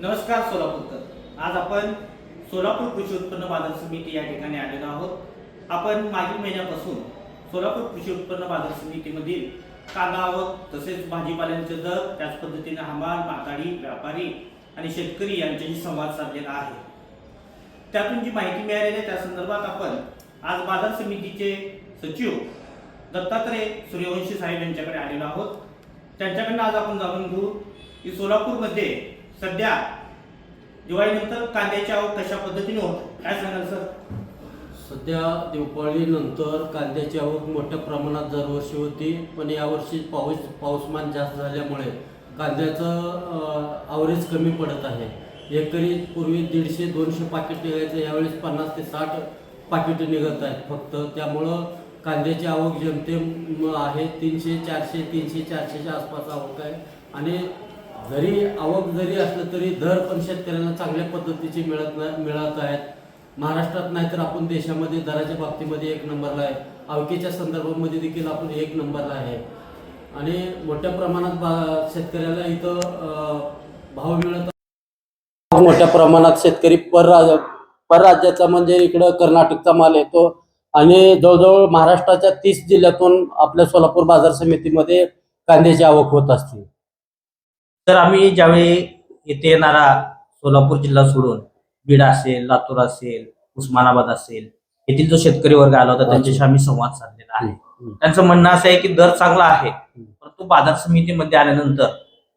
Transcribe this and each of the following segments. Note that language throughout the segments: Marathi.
नमस्कार सोलापूरकर. आज आपण सोलापूर कृषी उत्पन्न बाजार समिती या ठिकाणी आलेलो आहोत. आपण मागील महिन्यापासून सोलापूर कृषी उत्पन्न बाजार समितीमधील कांदा आवक तसेच भाजीपाल्यांचे दर त्याच पद्धतीने हमाल माताडी व्यापारी आणि शेतकरी यांच्याशी संवाद साधलेला आहे. त्यातून जी माहिती मिळालेली आहे त्या संदर्भात आपण आज बाजार समितीचे सचिव दत्तात्रय सूर्यवंशी साहेब यांच्याकडे आलेलो आहोत. त्यांच्याकडनं आज आपण जाणून घेऊ की सोलापूरमध्ये सध्या दिवाळीनंतर कांद्याची आवक कशा पद्धतीने होत? काय सांगाल सर? सध्या दिवाळीनंतर कांद्याची आवक मोठ्या प्रमाणात दरवर्षी होती पण यावर्षी पाऊस पाऊसमान जास्त झाल्यामुळे कांद्याचं आवरेज कमी पडत आहे. एकरी पूर्वी दीडशे दोनशे पाकिट निघायचं यावेळेस पन्नास ते साठ पाकिटे निघत आहेत फक्त. त्यामुळं कांद्याची आवक जेमतेम आहे तीनशे चारशे तीनशे चारशेच्या आसपास आवक आहे. आणि जरी आवक जरी असलं तरी दर पण शेतकऱ्यांना चांगल्या पद्धतीचे मिळत नाही मिळत आहेत. महाराष्ट्रात नाही तर आपण देशामध्ये दराच्या बाबतीमध्ये एक नंबरला आहे. आवकीच्या संदर्भामध्ये देखील आपण एक नंबरला आहे. आणि मोठ्या प्रमाणात बा शेतकऱ्याला इथं भाव मिळत मोठ्या प्रमाणात शेतकरी परराज परराज्याचा म्हणजे इकडं कर्नाटकचा माल येतो. आणि जवळजवळ महाराष्ट्राच्या तीस जिल्ह्यातून आपल्या सोलापूर बाजार समितीमध्ये कांद्याची आवक होत असते. तर आम्ही ज्यावेळी येथे येणारा सोलापूर जिल्हा सोडून बीड असेल लातूर असेल उस्मानाबाद असेल येथील जो शेतकरी वर्ग आला होता त्यांच्याशी आम्ही संवाद साधलेला आहे. त्यांचं म्हणणं असं आहे की दर चांगला आहे परंतु बाजार समितीमध्ये आल्यानंतर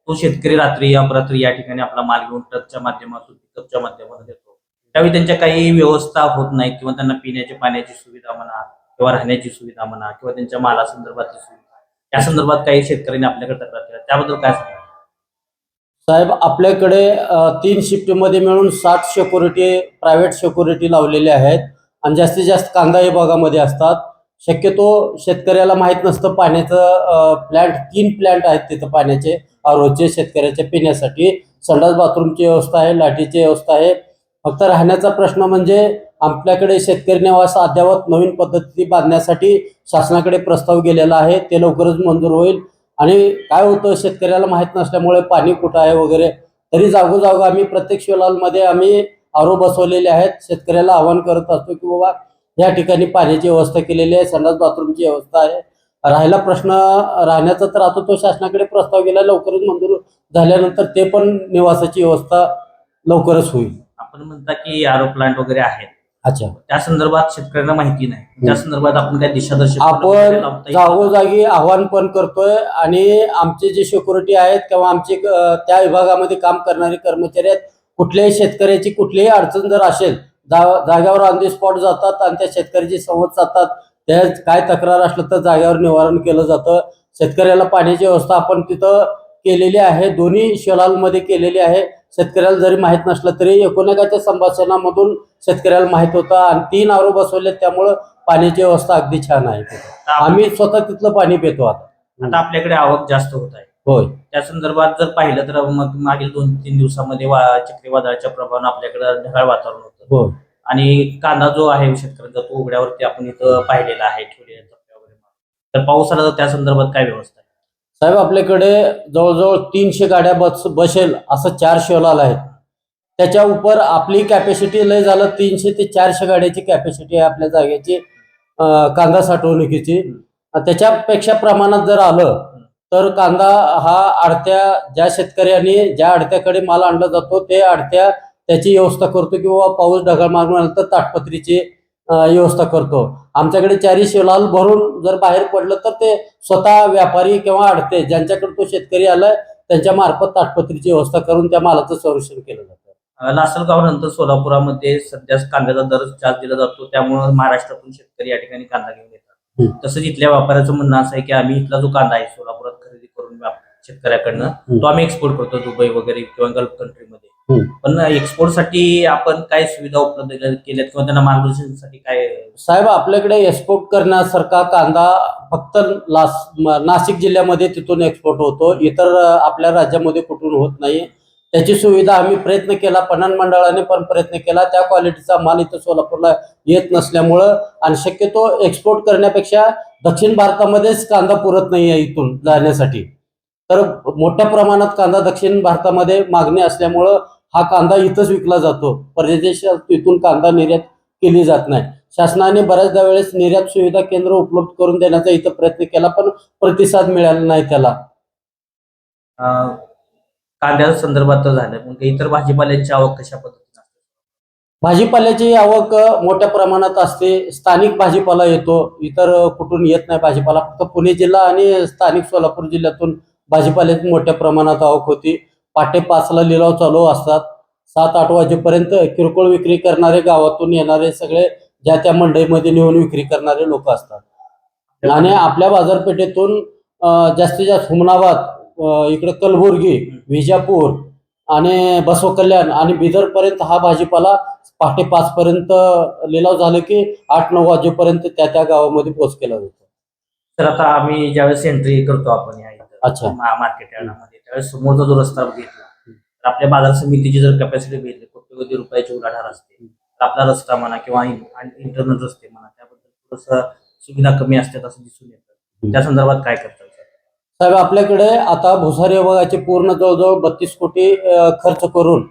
तो शेतकरी रात्री अपरात्री या ठिकाणी आपला माल घेऊन ट्रकच्या माध्यमातून पिकअपच्या माध्यमातून येतो. त्यावेळी त्यांच्या काही व्यवस्था होत नाही किंवा त्यांना पिण्याची पाण्याची सुविधा म्हणा किंवा राहण्याची सुविधा म्हणा किंवा त्यांच्या मालासंदर्भातली सुविधा. या संदर्भात काही शेतकऱ्यांनी आपल्याकडे तक्रार केल्या. त्याबद्दल काय सांगा साहेब आपल्याकडे तीन शिफ्टमध्ये मिळून साठ सिक्युरिटी प्रायव्हेट सिक्युरिटी लावलेल्या आहेत. आणि जास्तीत जास्त कांदा विभागामध्ये असतात. शक्यतो शेतकऱ्याला माहीत नसतं पाण्याचं प्लॅन्ट तीन प्लॅन्ट आहेत तिथं पाण्याचे. रोजचे शेतकऱ्याचे पिण्यासाठी. संडास बाथरूमची व्यवस्था आहे लाठीची व्यवस्था आहे. फक्त राहण्याचा प्रश्न म्हणजे आपल्याकडे शेतकरी निवास अद्यावत नवीन पद्धती बांधण्यासाठी शासनाकडे प्रस्ताव गेलेला आहे. ते लवकरच मंजूर होईल. आणि काय होतं शेतकऱ्याला माहीत नसल्यामुळे पाणी कुठं आहे वगैरे तरी जागोजाग आम्ही प्रत्येक शिवलालमध्ये आम्ही आरो बसवलेले आहेत. शेतकऱ्याला आवाहन करत असतो की बाबा या ठिकाणी पाण्याची व्यवस्था केलेली आहे संडास बाथरूमची व्यवस्था आहे. राहिला प्रश्न राहण्याचा तर आता तो शासनाकडे प्रस्ताव गेला लवकरच मंजूर झाल्यानंतर ते पण निवासाची व्यवस्था लवकरच होईल. आपण म्हणता की आरो प्लांट वगैरे आहेत. अच्छा. त्या संदर्भात शेतकऱ्यांना माहिती नाही. त्या संदर्भात आपण काय दिशादर्शक आपण? जागोजागी आव्हान पण करतोय आणि आमचे जे सिक्युरिटी आहेत किंवा आमचे त्या विभागामध्ये काम करणारे कर्मचारी आहेत कुठल्याही शेतकऱ्याची कुठलीही अडचण जर असेल जाग्यावर ऑन दी स्पॉट जातात आणि त्या शेतकऱ्याची संवाद साधतात त्या काय तक्रार असलं तर जाग्यावर निवारण केलं जातं. शेतकऱ्याला पाण्याची व्यवस्था आपण तिथं केलेली आहे दोन्ही शेलालमध्ये केलेली आहे. शेतकऱ्याला जरी माहीत नसलं तरी एकोणएकाच्या संभाषणामधून शेतकऱ्याला माहीत होतं आणि तीन आरो बसवले त्यामुळं पाण्याची व्यवस्था अगदी छान आहे. आम्ही स्वतः तिथलं पाणी पितो आता. आता आपल्याकडे आवक जास्त होत आहे. होय. त्या संदर्भात जर पाहिलं तर मग मागील दोन तीन दिवसामध्ये वा- चक्रीवादळाच्या प्रभावानं आपल्याकडे ढगाळ वातावरण होतं. होय. आणि कांदा जो आहे शेतकऱ्यांचा तो उघड्यावरती आपण इथं पाहिलेला आहे टप्प्यावर तर पाऊस आला तर त्या संदर्भात काय व्यवस्था साहेब आपल्याकडे जवळजवळ तीनशे गाड्या बस बसेल असं चार शेलाल आहे त्याच्या उपर आपली कॅपॅसिटी लय झालं तीनशे ते चारशे गाड्याची कॅपॅसिटी आहे आपल्या जागेची कांदा साठवणुकीची. त्याच्यापेक्षा प्रमाणात जर आलं तर कांदा हा आडत्या ज्या शेतकऱ्यांनी ज्या आडत्याकडे माल आणला जातो ते आडत्या त्याची व्यवस्था करतो किंवा पाऊस ढगाळ मारून आला तर ताटपत्रीची व्यवस्था करतो. आमच्याकडे चारी शेलाल भरून जर बाहेर पडलं तर ते स्वतः व्यापारी किंवा अडते. ज्यांच्याकडे तो शेतकरी आलाय त्यांच्या मार्फत ताटपत्रीची व्यवस्था करून त्या मालाचं संरक्षण केलं जातं. लासलगाव नंतर सोलापुरामध्ये सध्या कांद्याचा दर जास्त दिला जातो. त्यामुळे महाराष्ट्रातून शेतकरी या ठिकाणी कांदा घेऊन येतात. तसंच इथल्या व्यापाऱ्याचं म्हणणं असं आहे की आम्ही इथला जो कांदा आहे सोलापुरात खरेदी करून शेतकऱ्याकडनं तो आम्ही एक्सपोर्ट करतो दुबई वगैरे किंवा गल्फ कंट्रीमध्ये. पण एक्सपोर्टसाठी आपण काय सुविधा उपलब्ध केल्यात किंवा त्यांना मार्गदर्शनासाठी काय साहेब आपल्याकडे एक्सपोर्ट करण्यासारखा कांदा फक्त नाशिक जिल्ह्यामध्ये तिथून एक्सपोर्ट होतो. इतर आपल्या राज्यामध्ये कुठून होत नाही. त्याची सुविधा आम्ही प्रयत्न केला पणन मंडळाने पण प्रयत्न केला. त्या क्वालिटीचा माल इथं सोलापूरला येत नसल्यामुळं आणि शक्यतो एक्सपोर्ट करण्यापेक्षा दक्षिण भारतामध्येच कांदा पुरत नाही आहे इथून जाण्यासाठी. तर मोठ्या प्रमाणात कांदा दक्षिण भारतामध्ये मागणी असल्यामुळं हा कांदा इथंच विकला जातो. परदेशात इथून कांदा निर्यात केली जात नाही. शासनाने बऱ्याचदा वेळेस निर्यात सुविधा केंद्र उपलब्ध करून देण्याचा इथं प्रयत्न केला पण प्रतिसाद मिळाला नाही त्याला. अं, कांद्या संदर्भात तर झालं मग इतर भाजीपाल्याची आवक कशा पद्धतीने असते? भाजीपाल्याची आवक मोठ्या प्रमाणात असते. स्थानिक भाजीपाला येतो. इतर कुठून येत नाही भाजीपाला. फक्त पुणे जिल्हा आणि स्थानिक सोलापूर जिल्ह्यातून भाजीपाल्याची मोठ्या प्रमाणात आवक होती. पाटे पाचला लिलाव चालू असतात. सात आठ वाजेपर्यंत किरकोळ विक्री करणारे गावातून येणारे सगळे ज्या त्या मंडईमध्ये नेऊन विक्री करणारे लोक असतात. आणि आपल्या बाजारपेठेतून जास्तीत जास्त हुमनाबाद इकडे कलबुर्गी विजापूर आणि बसव कल्याण आणि बिदर पर्यंत हा भाजीपाला पहाटे पाच पर्यंत लिलाव झाले की आठ नऊ वाजेपर्यंत त्या त्या गावामध्ये पोच केला जातो. तर आता आम्ही ज्यावेळेस एंट्री करतो आपण या अच्छा. मार्केट त्यावेळेस समोरचा जो रस्ता घेतला तर आपल्या बाजार समितीची जर कॅपॅसिटी बघितली कोट्यवधी रुपयाची उलाढाल असते. तर आपला रस्ता म्हणा किंवा इंटरनल रस्ते म्हणा त्याबद्दल थोडंसं सुविधा कमी असतात असं दिसून येतं. त्या संदर्भात काय करतात सर साहेब आपल्याकडे आता भुसारी विभागाचे पूर्ण जवळजवळ बत्तीस कोटी खर्च करून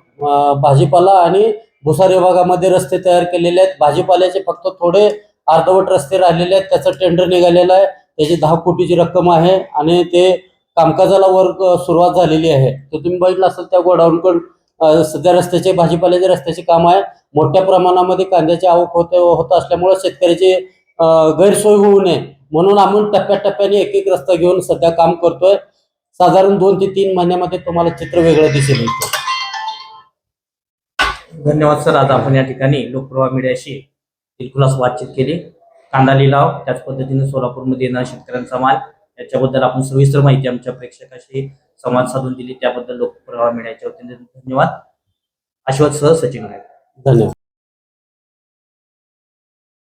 भाजीपाला आणि भुसारी विभागामध्ये रस्ते तयार केलेले आहेत. भाजीपाल्याचे फक्त थोडे अर्धवट रस्ते राहिलेले आहेत. त्याचं टेंडर निघालेलं आहे. त्याची दहा कोटीची रक्कम आहे आणि ते कामकाजाला वर्ग सुरुवात झालेली आहे. तर तुम्ही बघितलं असेल त्या गोडाऊनकडून सध्या रस्त्याचे भाजीपाल्याचे रस्त्याचे काम आहे मोठ्या प्रमाणामध्ये कांद्याची आवक होते होत असल्यामुळे शेतकऱ्याची गैरसोय होऊ नये. म्हणून आम्ही टप्प्याटप्प्याने एक एक रस्ता घेऊन सध्या काम करतोय. साधारण दोन ते तीन महिन्यामध्ये तुम्हाला चित्र वेगळं दिसेल धन्यवाद सर. आज आपण या ठिकाणी लोकप्रवाह मीडियाशी दिलखुलास बातचीत केली. कांदा लिलाव त्याच पद्धतीने सोलापूरमध्ये येणारा शेतकऱ्यांचा माल त्याच्याबद्दल आपण सविस्तर माहिती आमच्या प्रेक्षकाशी संवाद साधून दिली. त्याबद्दल लोकप्रवाह मिळायच्या होते धन्यवाद. आशीर्वाद सह सचिन नाईक धन्यवाद.